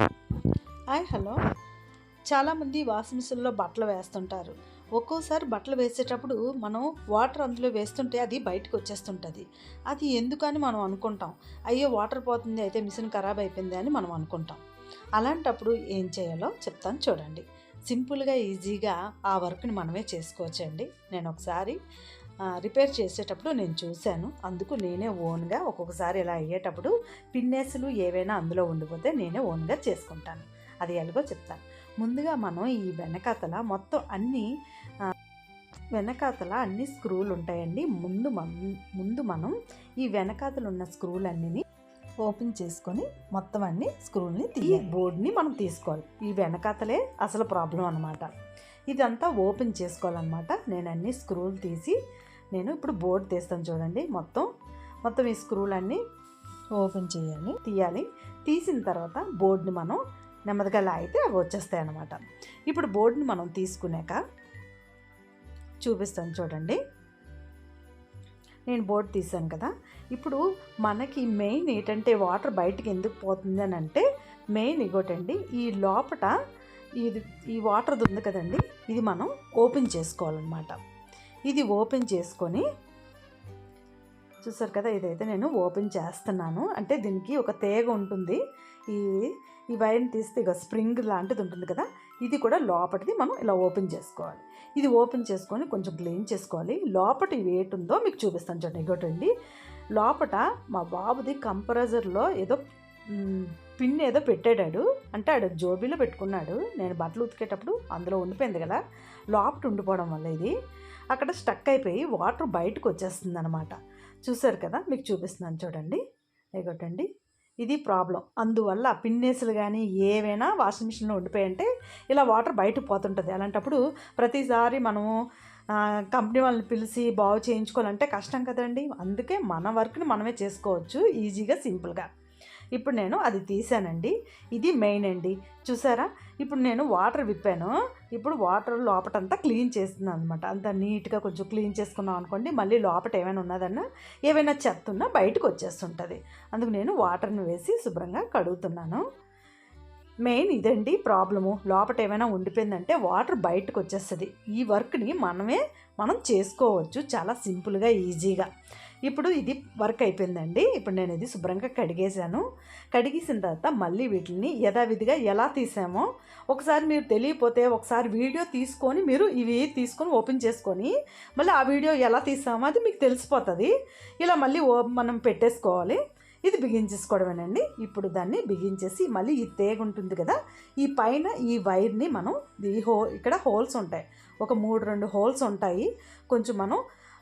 Hi hello. చాలామంది washing మిషన్లో బట్టలు వేస్తుంటారు. ఒక్కోసారి బట్టలు వేసేటప్పుడు మనం వాటర్ అందులో వేస్తుంటే అది బయటకు వచ్చేస్తుంటుంది. అది ఎందుకని మనం అనుకుంటాం? అయ్యో వాటర్ పోతుంది అయితే మిషన్ ఖరాబ్ అయిపోయింది అని మనం అనుకుంటాం. అలాంటప్పుడు ఏం చేయాలో చెప్తాను చూడండి. సింపుల్గా ఈజీగా ఆ వర్క్ని మనమే చేసుకోవచ్చండి. నేను ఒకసారి రిపేర్ చేసేటప్పుడు నేను చూశాను. అందుకు నేనే ఓన్గా ఒక్కొక్కసారి ఇలా అయ్యేటప్పుడు పిన్నేసులు ఏవైనా అందులో ఉండిపోతే నేనే ఓన్గా చేసుకుంటాను. అది ఎలాగో చెప్తాను. ముందుగా మనం ఈ వెనకాతల మొత్తం అన్ని వెనకాతల అన్ని స్క్రూలు ఉంటాయండి. ముందు ముందు మనం ఈ వెనకాతలు ఉన్న స్క్రూలన్నీ ఓపెన్ చేసుకొని మొత్తం అన్ని స్క్రూల్ని తీయ బోర్డ్ని మనం తీసుకోవాలి. ఈ వెనకాతలే అసలు ప్రాబ్లం అనమాట ఇదంతా ఓపెన్ చేసుకోవాలన్నమాట. నేను అన్ని స్క్రూలు తీసి నేను ఇప్పుడు బోర్డు తీస్తాను చూడండి. మొత్తం మొత్తం ఈ స్క్రూలన్నీ ఓపెన్ చేయాలి. తీయాలి. తీసిన తర్వాత బోర్డుని మనం నెమ్మదిగా లాగితే అవి వచ్చేస్తాయి అన్నమాట. ఇప్పుడు బోర్డుని మనం తీసుకున్నాక చూపిస్తాను చూడండి. నేను బోర్డు తీసాను కదా. ఇప్పుడు మనకి మెయిన్ ఏంటంటే వాటర్ బయటకు ఎందుకు పోతుంది అని అంటే మెయిన్ ఇగోటండి ఈ లోపట ఇది ఈ వాటర్ది ఉంది కదండి ఇది మనం ఓపెన్ చేసుకోవాలన్నమాట. ఇది ఓపెన్ చేసుకొని చూసారు కదా ఇదైతే నేను ఓపెన్ చేస్తున్నాను. అంటే దీనికి ఒక తేగ ఉంటుంది. ఈ ఈ వైర్ని తీస్తే ఇక స్ప్రింగ్ లాంటిది ఉంటుంది కదా ఇది కూడా లోపటిది మనం ఇలా ఓపెన్ చేసుకోవాలి. ఇది ఓపెన్ చేసుకొని కొంచెం క్లీన్ చేసుకోవాలి. లోపటి వేట్ ఉందో మీకు చూపిస్తాను చూడండి. ఇగోటండి. లోపట మా బాబుది కంపరైజర్లో ఏదో పిన్ ఏదో పెట్టాడాడు. అంటే ఆడు జోబీలో పెట్టుకున్నాడు. నేను బట్టలు ఉతికేటప్పుడు అందులో ఉండిపోయింది కదా. లోపట ఉండిపోవడం వల్ల ఇది. అక్కడ స్టక్ అయిపోయి వాటర్ బయటకు వచ్చేస్తుంది అనమాట చూసారు కదా? మీకు చూపిస్తున్నాను చూడండి. ఇగోటండి. ఇది ప్రాబ్లం. అందువల్ల పిన్నేసులు కానీ ఏవైనా వాషింగ్ మిషన్లో ఉండిపోయంటే ఇలా వాటర్ బయటకు పోతుంటుంది. అలాంటప్పుడు ప్రతిసారి మనము కంపెనీ వాళ్ళని పిలిచి బాగు చేయించుకోవాలంటే కష్టం కదండి. అందుకే మన వర్క్ని మనమే చేసుకోవచ్చు. ఈజీగా సింపుల్గా. ఇప్పుడు నేను అది తీసానండి. ఇది మెయిన్ అండి. చూసారా? ఇప్పుడు నేను వాటర్ విప్పాను. ఇప్పుడు వాటర్ లోపటంతా క్లీన్ చేస్తున్నాను అనమాట అంత నీట్గా కొంచెం క్లీన్ చేసుకున్నాం అనుకోండి మళ్ళీ లోపట ఏమైనా ఉన్నదన్నా ఏమైనా చెత్త ఉన్నా బయటకు వచ్చేస్తుంటుంది. అందుకు నేను వాటర్ని వేసి శుభ్రంగా కడుగుతున్నాను. మెయిన్ ఇదండి ప్రాబ్లము. లోపట ఏమైనా ఉండిపోయిందంటే వాటర్ బయటకు వచ్చేస్తుంది ఈ వర్క్ని మనమే మనం చేసుకోవచ్చు. చాలా సింపుల్గా ఈజీగా. ఇప్పుడు ఇది వర్క్ అయిపోయిందండి. ఇప్పుడు నేను ఇది శుభ్రంగా కడిగేశాను. కడిగేసిన తర్వాత మళ్ళీ వీటిని యథావిధిగా ఎలా తీసామో ఒకసారి మీరు తెలియపోతే ఒకసారి వీడియో తీసుకొని మీరు ఇవి తీసుకొని ఓపెన్ చేసుకొని మళ్ళీ ఆ వీడియో ఎలా తీసామో అది మీకు తెలిసిపోతుంది. ఇలా మళ్ళీ ఓ మనం పెట్టేసుకోవాలి. ఇది బిగించేసుకోవడమేనండి ఇప్పుడు దాన్ని బిగించేసి మళ్ళీ ఈ తేగ ఉంటుంది కదా ఈ పైన ఈ వైర్ని మనం ఈ హో ఇక్కడ హోల్స్ ఉంటాయి. ఒక మూడు రెండు హోల్స్ ఉంటాయి. కొంచెం మనం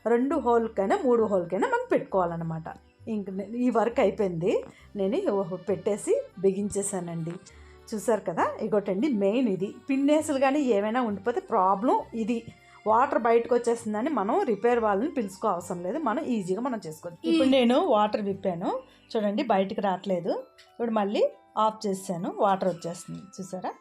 రెండు హోల్కైనా మూడు హోల్కైనా మనం పెట్టుకోవాలన్నమాట. ఇంక ఈ వర్క్ అయిపోయింది. నేను పెట్టేసి బిగించేసానండి చూసారు కదా ఇగోటండి మెయిన్ ఇది. పిన్నేసులు కానీ ఏమైనా ఉండిపోతే ప్రాబ్లం ఇది. వాటర్ బయటకు వచ్చేసిందని మనం రిపేర్ వాళ్ళని పిలుచుకో అవసరం లేదు. మనం ఈజీగా మనం చేసుకోవచ్చు. ఇప్పుడు నేను వాటర్ విప్పాను. చూడండి బయటికి రావట్లేదు. ఇప్పుడు మళ్ళీ ఆఫ్ చేసాను వాటర్ వచ్చేస్తుంది. చూసారా?